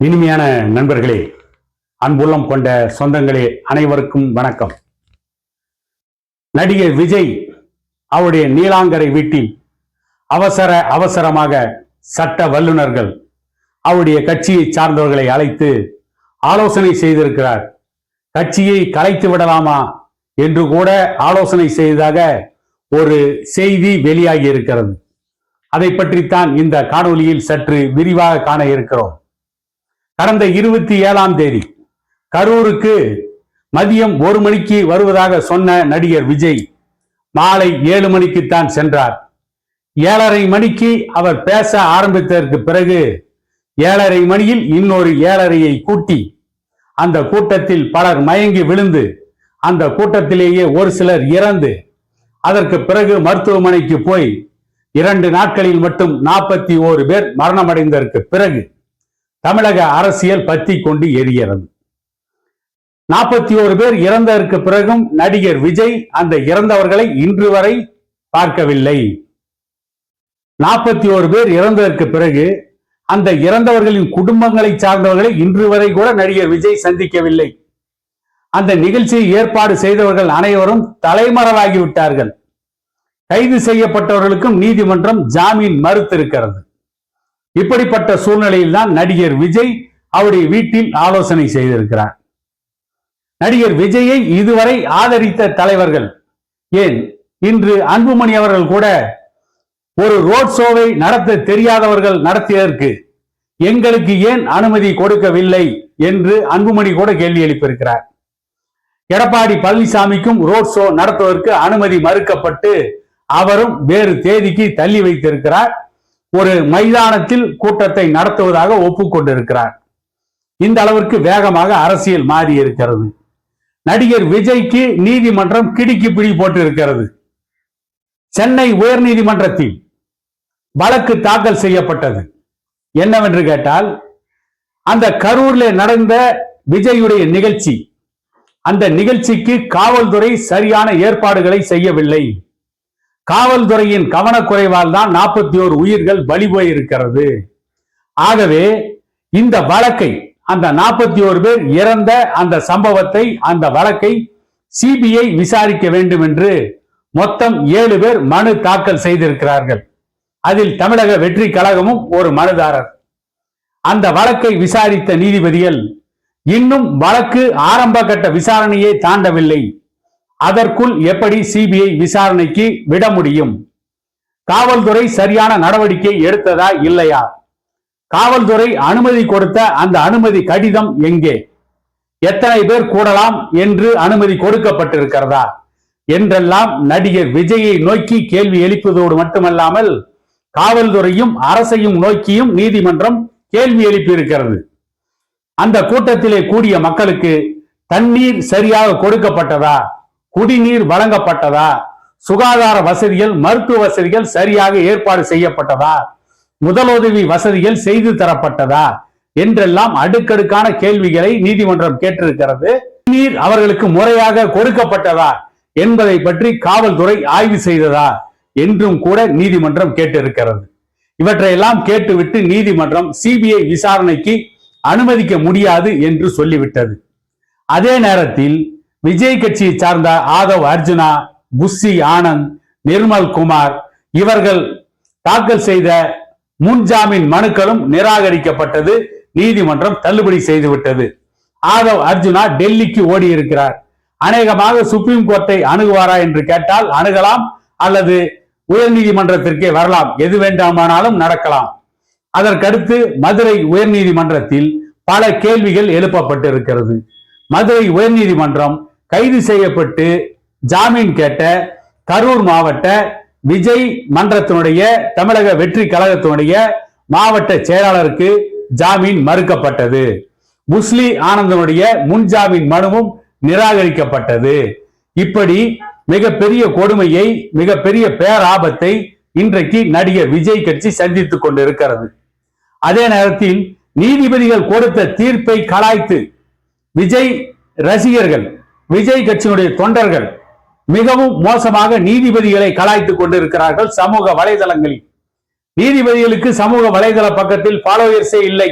இனிமையான நண்பர்களே அன்புள்ளம் கொண்ட சொந்தங்களே அனைவருக்கும் வணக்கம். நடிகர் விஜய் அவருடைய நீலாங்கரை வீட்டில் அவசர அவசரமாக சட்ட வல்லுநர்கள் அவருடைய கட்சியை சார்ந்தவர்களை அழைத்து ஆலோசனை செய்திருக்கிறார். கட்சியை கலைத்து விடலாமா என்று கூட ஆலோசனை செய்ததாக ஒரு செய்தி வெளியாகி இருக்கிறது. அதை பற்றித்தான் இந்த காணொளியில் சற்று விரிவாக காண இருக்கிறோம். கடந்த இருபத்தி ஏழாம் தேதி கரூருக்கு மதியம் ஒரு மணிக்கு வருவதாக சொன்ன நடிகர் விஜய் மாலை ஏழு மணிக்குத்தான் சென்றார். ஏழரை மணிக்கு அவர் பேச ஆரம்பித்ததற்கு பிறகு ஏழரை மணியில் இன்னொரு ஏழரையை கூட்டி அந்த கூட்டத்தில் பலர் மயங்கி விழுந்து அந்த கூட்டத்திலேயே ஒரு சிலர் இறந்து அதற்கு பிறகு மருத்துவமனைக்கு போய் இரண்டு நாட்களில் மட்டும் நாற்பத்தி ஓரு பேர் மரணமடைந்ததற்கு பிறகு தமிழக அரசியல் பத்தி கொண்டு எரிகிறது நாற்பத்தி ஓரு பேர் இறந்ததற்கு பிறகும் நடிகர் விஜய் அந்த இறந்தவர்களை இன்று வரை பார்க்கவில்லை. நாற்பத்தி ஓரு பேர் இறந்ததற்கு பிறகு அந்த இறந்தவர்களின் குடும்பங்களை சார்ந்தவர்களை இன்று வரை கூட நடிகர் விஜய் சந்திக்கவில்லை. அந்த நிகழ்ச்சியை ஏற்பாடு செய்தவர்கள் அனைவரும் தலைமறைவாகிவிட்டார்கள் கைது செய்யப்பட்டவர்களுக்கும் நீதிமன்றம் ஜாமீன் மறுத்திருக்கிறது. இப்படிப்பட்ட சூழ்நிலையில் தான் நடிகர் விஜய் அவருடைய வீட்டில் ஆலோசனை செய்திருக்கிறார். நடிகர் விஜயை இதுவரை ஆதரித்த தலைவர்கள் ஏன்? இன்று அன்புமணி அவர்கள் கூட ஒரு ரோட் ஷோவை நடத்த தெரியாதவர்கள் நடத்தியதற்கு எங்களுக்கு ஏன் அனுமதி கொடுக்கவில்லை என்று அன்புமணி கூட கேள்வி எழுப்பியிருக்கிறார். எடப்பாடி பழனிசாமிக்கும் ரோட் ஷோ நடத்துவதற்கு அனுமதி மறுக்கப்பட்டு அவரும் வேறு தேதிக்கு தள்ளி வைத்திருக்கிறார். ஒரு மைதானத்தில் கூட்டத்தை நடத்துவதாக ஒப்புக்கொண்டிருக்கிறார். இந்த அளவிற்கு வேகமாக அரசியல் மாறி இருக்கிறது. நடிகர் விஜய்க்கு நீதிமன்றம் கிடுக்கி பிடி போட்டு இருக்கிறது சென்னை உயர்நீதிமன்றத்தில் வழக்கு தாக்கல் செய்யப்பட்டது. என்னவென்று கேட்டால் அந்த கரூர்ல நடந்த விஜயுடைய நிகழ்ச்சி அந்த நிகழ்ச்சிக்கு காவல்துறை சரியான ஏற்பாடுகளை செய்யவில்லை. காவல்துறையின் கவனக்குறைவால் தான் நாற்பத்தி ஓரு உயிர்கள் பலி போயிருக்கிறது ஆகவே இந்த வழக்கை அந்த நாற்பத்தி ஓரு பேர் இறந்த அந்த சம்பவத்தை அந்த வழக்கை சிபிஐ விசாரிக்க வேண்டும் என்று மொத்தம் ஏழு பேர் மனு தாக்கல் செய்திருக்கிறார்கள். அதில் தமிழக வெற்றி கழகமும் ஒரு மனுதாரர். அந்த வழக்கை விசாரித்த நீதிபதிகள் இன்னும் வழக்கு ஆரம்ப கட்ட விசாரணையை தாண்டவில்லை. அதற்குள் எப்படி சிபிஐ விசாரணைக்கு விட முடியும்? காவல்துறை சரியான நடவடிக்கை எடுத்ததா இல்லையா? காவல்துறை அனுமதி கொடுத்த அந்த அனுமதி கடிதம் எங்கே? எத்தனை பேர் கூடலாம் என்று அனுமதி கொடுக்கப்பட்டிருக்கிறதா? என்றெல்லாம் நடிகர் விஜயை நோக்கி கேள்வி எழுப்பதோடு மட்டுமல்லாமல் காவல்துறையும் அரசையும் நோக்கியும் நீதிமன்றம் கேள்வி எழுப்பியிருக்கிறது. அந்த கூட்டத்திலே கூடிய மக்களுக்கு தண்ணீர் சரியாக கொடுக்கப்பட்டதா? குடிநீர் வழங்கப்பட்டதா? சுகாதார வசதிகள் மருத்துவ வசதிகள் சரியாக ஏற்பாடு செய்யப்பட்டதா? முதலுதவி வசதிகள் செய்து தரப்பட்டதா? என்றெல்லாம் அடுக்கடுக்கான கேள்விகளை நீதிமன்றம் கேட்டிருக்கிறது. நீர் அவர்களுக்கு முறையாக கொடுக்கப்பட்டதா? என்பதை பற்றி காவல்துறை ஆய்வு செய்ததா? என்றும் கூட நீதிமன்றம் கேட்டிருக்கிறது. இவற்றையெல்லாம் கேட்டுவிட்டு நீதிமன்றம் சிபிஐ விசாரணைக்கு அனுமதிக்க முடியாது என்று சொல்லிவிட்டது. அதே நேரத்தில் விஜய் கட்சியை சார்ந்த ஆதவ் அர்ஜுனா புஷி ஆனந்த் நிர்மல் குமார் இவர்கள் தாக்கல் செய்த முன்ஜாமீன் மனுக்களும் நிராகரிக்கப்பட்டது. நீதிமன்றம் தள்ளுபடி செய்துவிட்டது. ஆதவ் அர்ஜுனா டெல்லிக்கு ஓடி இருக்கிறார் அநேகமாக சுப்ரீம் கோர்ட்டை அணுகுவாரா என்று கேட்டால் அணுகலாம் அல்லது உயர்நீதிமன்றத்திற்கே வரலாம். எது வேண்டாமானாலும் நடக்கலாம். அதற்கடுத்து மதுரை உயர்நீதிமன்றத்தில் பல கேள்விகள் எழுப்பப்பட்டிருக்கிறது. மதுரை உயர்நீதிமன்றம் கைது செய்யப்பட்டு ஜாமீன் கேட்ட கரூர் மாவட்ட விஜய் மன்றத்தினுடைய தமிழக வெற்றி கழகத்தினுடைய மாவட்ட செயலாளருக்கு ஜாமீன் மறுக்கப்பட்டது. முஸ்லி ஆனந்தனுடைய முன்ஜாமீன் மனுவும் நிராகரிக்கப்பட்டது. இப்படி மிகப்பெரிய கொடுமையை மிகப்பெரிய பேராபத்தை இன்றைக்கு நடிகர் விஜய் கட்சி சந்தித்துக் கொண்டிருக்கிறது. அதே நேரத்தில் நீதிபதிகள் கொடுத்த தீர்ப்பை கலாய்த்து விஜய் ரசிகர்கள் விஜய் கட்சியினுடைய தொண்டர்கள் மிகவும் மோசமாக நீதிபதிகளை கலாய்த்துக் கொண்டிருக்கிறார்கள் சமூக வலைதளங்களில். நீதிபதிகளுக்கு சமூக வலைதள பக்கத்தில் ஃபாலோயர்ஸே இல்லை.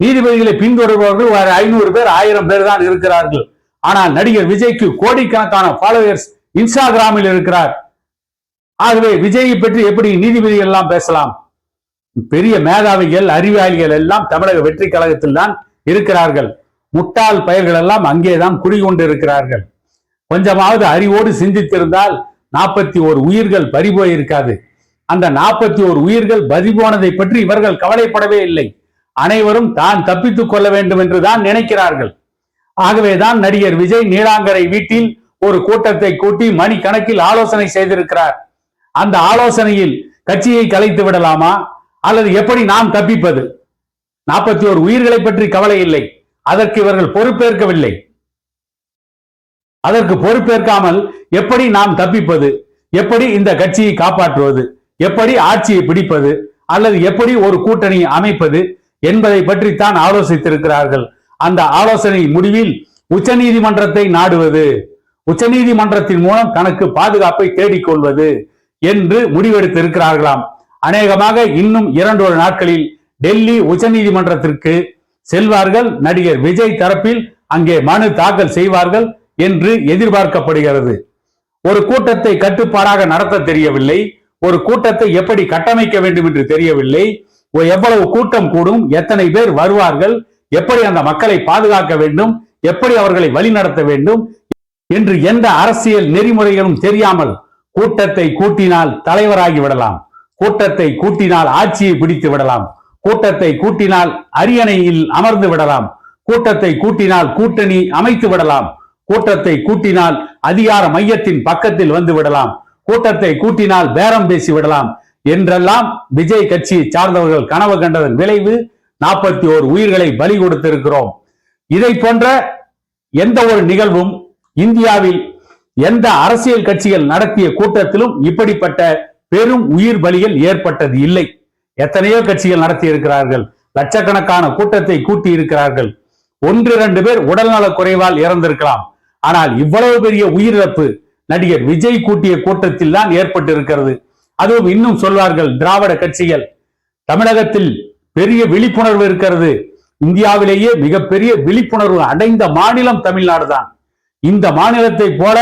நீதிபதிகளை பின்தொடர்பவர்கள் ஒரு ஐநூறு பேர் ஆயிரம் பேர் தான் இருக்கிறார்கள். ஆனால் நடிகர் விஜய்க்கு கோடிக்கணக்கான ஃபாலோயர்ஸ் இன்ஸ்டாகிராமில் இருக்கிறார். ஆகவே விஜயை பற்றி எப்படி நீதிபதிகள் எல்லாம் பேசலாம்? பெரிய மேதாவிகள் அறிவாளிகள் எல்லாம் தமிழக வெற்றி கழகத்தில் தான் இருக்கிறார்கள். முட்டாள் பெயர்கள் எல்லாம் அங்கேதான் குடிகொண்டு இருக்கிறார்கள் கொஞ்சமாவது அறிவோடு சிந்தித்திருந்தால் நாற்பத்தி ஒரு உயிர்கள் பறிபோய் இருக்காது அந்த நாற்பத்தி ஒரு உயிர்கள் பறிபோனதை பற்றி இவர்கள் கவலைப்படவே இல்லை. அனைவரும் தான் தப்பித்துக் கொள்ள வேண்டும் என்றுதான் நினைக்கிறார்கள். ஆகவேதான் நடிகர் விஜய் நீலாங்கரை வீட்டில் ஒரு கூட்டத்தை கூட்டி மணி கணக்கில் ஆலோசனை செய்திருக்கிறார். அந்த ஆலோசனையில் கட்சியை கலைத்து விடலாமா? அல்லது எப்படி நாம் தப்பிப்பது? நாற்பத்தி ஒரு உயிர்களை பற்றி கவலை இல்லை. அதற்கு இவர்கள் பொறுப்பேற்கவில்லை. அதற்கு பொறுப்பேற்காமல் எப்படி நாம் தப்பிப்பது? எப்படி இந்த கட்சியை காப்பாற்றுவது? எப்படி ஆட்சியை பிடிப்பது? அல்லது எப்படி ஒரு கூட்டணி அமைப்பது? என்பதை பற்றித்தான் ஆலோசித்திருக்கிறார்கள். அந்த ஆலோசனை முடிவில் உச்சநீதிமன்றத்தை நாடுவது உச்சநீதிமன்றத்தின் மூலம் தனக்கு பாதுகாப்பை தேடிக்கொள்வது என்று முடிவெடுத்திருக்கிறார்களாம். அநேகமாக இன்னும் இரண்டொரு நாட்களில் டெல்லி உச்சநீதிமன்றத்திற்கு செல்வார்கள். நடிகர் விஜய் தரப்பில் அங்கே மனு தாக்கல் செய்வார்கள் என்று எதிர்பார்க்கப்படுகிறது. ஒரு கூட்டத்தை கட்டுப்பாடாக நடத்த தெரியவில்லை. ஒரு கூட்டத்தை எப்படி கட்டமைக்க வேண்டும் என்று தெரியவில்லை. எவ்வளவு கூட்டம் கூடும்? எத்தனை பேர் வருவார்கள்? எப்படி அந்த மக்களை பாதுகாக்க வேண்டும்? எப்படி அவர்களை வழிநடத்த வேண்டும்? என்று எந்த அரசியல் நெறிமுறைகளும் தெரியாமல் கூட்டத்தை கூட்டினால் தலைவராகி விடலாம். கூட்டத்தை கூட்டினால் ஆட்சியை பிடித்து விடலாம். கூட்டத்தை கூட்டினால் அரியணையில் அமர்ந்து விடலாம். கூட்டத்தை கூட்டினால் கூட்டணி அமைத்து விடலாம். கூட்டத்தை கூட்டினால் அதிகார மையத்தின் பக்கத்தில் வந்து விடலாம். கூட்டத்தை கூட்டினால் பேரம் பேசி விடலாம். என்றெல்லாம் விஜய் கட்சியை சார்ந்தவர்கள் கனவு கண்டதன் விளைவு நாற்பத்தி ஓர் உயிர்களை பலி கொடுத்திருக்கிறோம். இதை போன்ற எந்த ஒரு நிகழ்வும் இந்தியாவில் எந்த அரசியல் கட்சிகள் நடத்திய கூட்டத்திலும் இப்படிப்பட்ட பெரும் உயிர் பலிகள் ஏற்பட்டது இல்லை. எத்தனையோ கட்சிகள் நடத்தி இருக்கிறார்கள். லட்சக்கணக்கான கூட்டத்தை கூட்டி இருக்கிறார்கள். ஒன்று இரண்டு பேர் உடல்நல குறைவால் இறந்திருக்கலாம். ஆனால் இவ்வளவு பெரிய உயிரிழப்பு நடிகர் விஜய் கூட்டிய கூட்டத்தில் தான் ஏற்பட்டு இருக்கிறது அதுவும் இன்னும் சொல்வார்கள் திராவிட கட்சிகள். தமிழகத்தில் பெரிய விழிப்புணர்வு இருக்கிறது. இந்தியாவிலேயே மிகப்பெரிய விழிப்புணர்வு அடைந்த மாநிலம் தமிழ்நாடு தான். இந்த மாநிலத்தை போல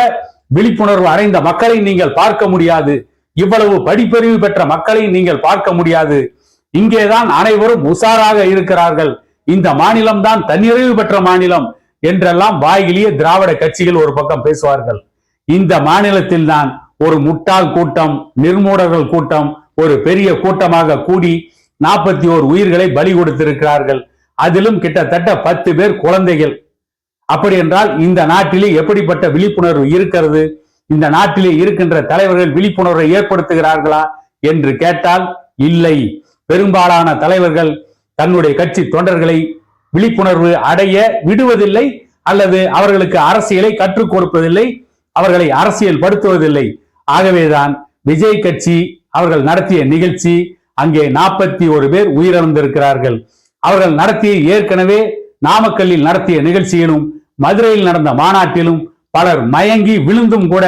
விழிப்புணர்வு அடைந்த மக்களை நீங்கள் பார்க்க முடியாது. இவ்வளவு படிப்பறிவு பெற்ற மக்களை நீங்கள் பார்க்க முடியாது. இங்கேதான் அனைவரும் உஷாராக இருக்கிறார்கள். இந்த மாநிலம் தான் தன்னிறைவு பெற்ற மாநிலம் என்றெல்லாம் வாயிலேயே திராவிட கட்சிகள் ஒரு பக்கம் பேசுவார்கள். இந்த மாநிலத்தில் தான் ஒரு முட்டாள் கூட்டம் நிர்மூடர்கள் கூட்டம் ஒரு பெரிய கூட்டமாக கூடி நாற்பத்தி ஓர் உயிர்களை பலி கொடுத்திருக்கிறார்கள். அதிலும் கிட்டத்தட்ட பத்து பேர் குழந்தைகள். அப்படி என்றால் இந்த நாட்டிலே எப்படிப்பட்ட விழிப்புணர்வு இருக்கிறது? இந்த நாட்டிலே இருக்கின்ற தலைவர்கள் விழிப்புணர்வை ஏற்படுத்துகிறார்களா என்று கேட்டால் இல்லை. பெரும்பாலான தலைவர்கள் தன்னுடைய கட்சி தொண்டர்களை விழிப்புணர்வு அடைய விடுவதில்லை அல்லது அவர்களுக்கு அரசியலை கற்றுக் கொடுப்பதில்லை அவர்களை அரசியல் படுத்துவதில்லை. ஆகவேதான் விஜய் கட்சி அவர்கள் நடத்திய நிகழ்ச்சி அங்கே நாற்பத்தி ஒரு பேர் உயிரிழந்திருக்கிறார்கள். அவர்கள் நடத்திய ஏற்கனவே நாமக்கல்லில் நடத்திய நிகழ்ச்சியிலும் மதுரையில் நடந்த மாநாட்டிலும் பலர் மயங்கி விழுந்தும் கூட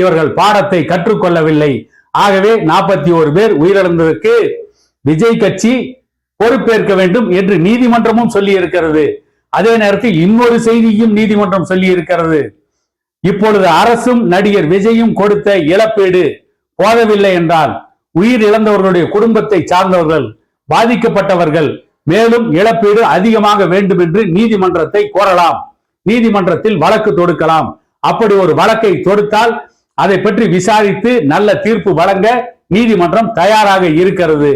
இவர்கள் பாடத்தை கற்றுக்கொள்ளவில்லை. ஆகவே நாற்பத்தி ஒரு பேர் உயிரிழந்ததற்கு விஜய் கட்சி பொறுப்பேற்க வேண்டும் என்று நீதிமன்றமும் சொல்லி இருக்கிறது அதே நேரத்தில் இன்னொரு செய்தியும் நீதிமன்றம் சொல்லி இருக்கிறது இப்பொழுது அரசும் நடிகர் விஜயும் கொடுத்த இழப்பீடு போதவில்லை என்றால் உயிர் இழந்தவர்களுடைய குடும்பத்தை சார்ந்தவர்கள் பாதிக்கப்பட்டவர்கள் மேலும் இழப்பீடு அதிகமாக வேண்டும் என்று நீதிமன்றத்தை கோரலாம். நீதிமன்றத்தில் வழக்கு தொடுக்கலாம். அப்படி ஒரு வழக்கை தொடுத்தால் அதை பற்றி விசாரித்து நல்ல தீர்ப்பு வழங்க நீதிமன்றம் தயாராக இருக்கிறது.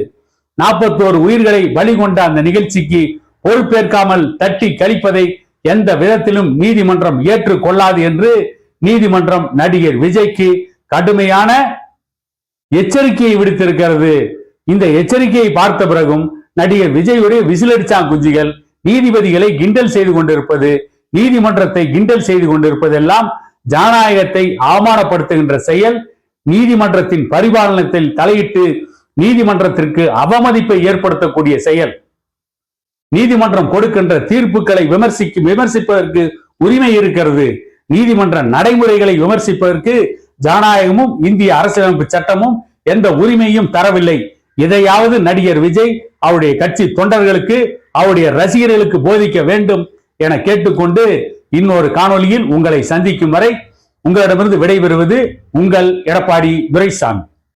நாற்பத்தோரு உயிர்களை பலி கொண்ட அந்த நிகழ்ச்சிக்கு பொறுப்பேற்காமல் தட்டி கழிப்பதை எந்த விதத்திலும் நீதிமன்றம் ஏற்றுக்கொள்ளாது என்று நீதிமன்றம் நடிகர் விஜய்க்கு கடுமையான எச்சரிக்கையை விடுத்திருக்கிறது. இந்த எச்சரிக்கையை பார்த்த பிறகும் நடிகர் விஜயுடைய விசிலடிச்சா குஞ்சுகள் நீதிபதிகளை கிண்டல் செய்து கொண்டிருப்பது நீதிமன்றத்தை கிண்டல் செய்து கொண்டிருப்பதெல்லாம் ஜனநாயகத்தை அவமானப்படுத்துகின்ற செயல். நீதிமன்றத்தின் பரிபாலனத்தில் தலையிட்டு நீதிமன்றத்திற்கு அவமதிப்பை ஏற்படுத்தக்கூடிய செயல். நீதிமன்றம் கொடுக்கின்ற தீர்ப்புகளை விமர்சிக்கும் விமர்சிப்பதற்கு உரிமை இருக்கிறது. நீதிமன்ற நடைமுறைகளை விமர்சிப்பதற்கு ஜனநாயகமும் இந்திய அரசியலமைப்பு சட்டமும் எந்த உரிமையும் தரவில்லை. இதையாவது நடிகர் விஜய் அவருடைய கட்சி தொண்டர்களுக்கு அவருடைய ரசிகர்களுக்கு போதிக்க வேண்டும். என கேட்டுக்கொண்டு இன்னொரு காணொளியில் உங்களை சந்திக்கும் வரை உங்களிடமிருந்து விடைபெறுவது உங்கள் எடப்பாடி துரைசாமி.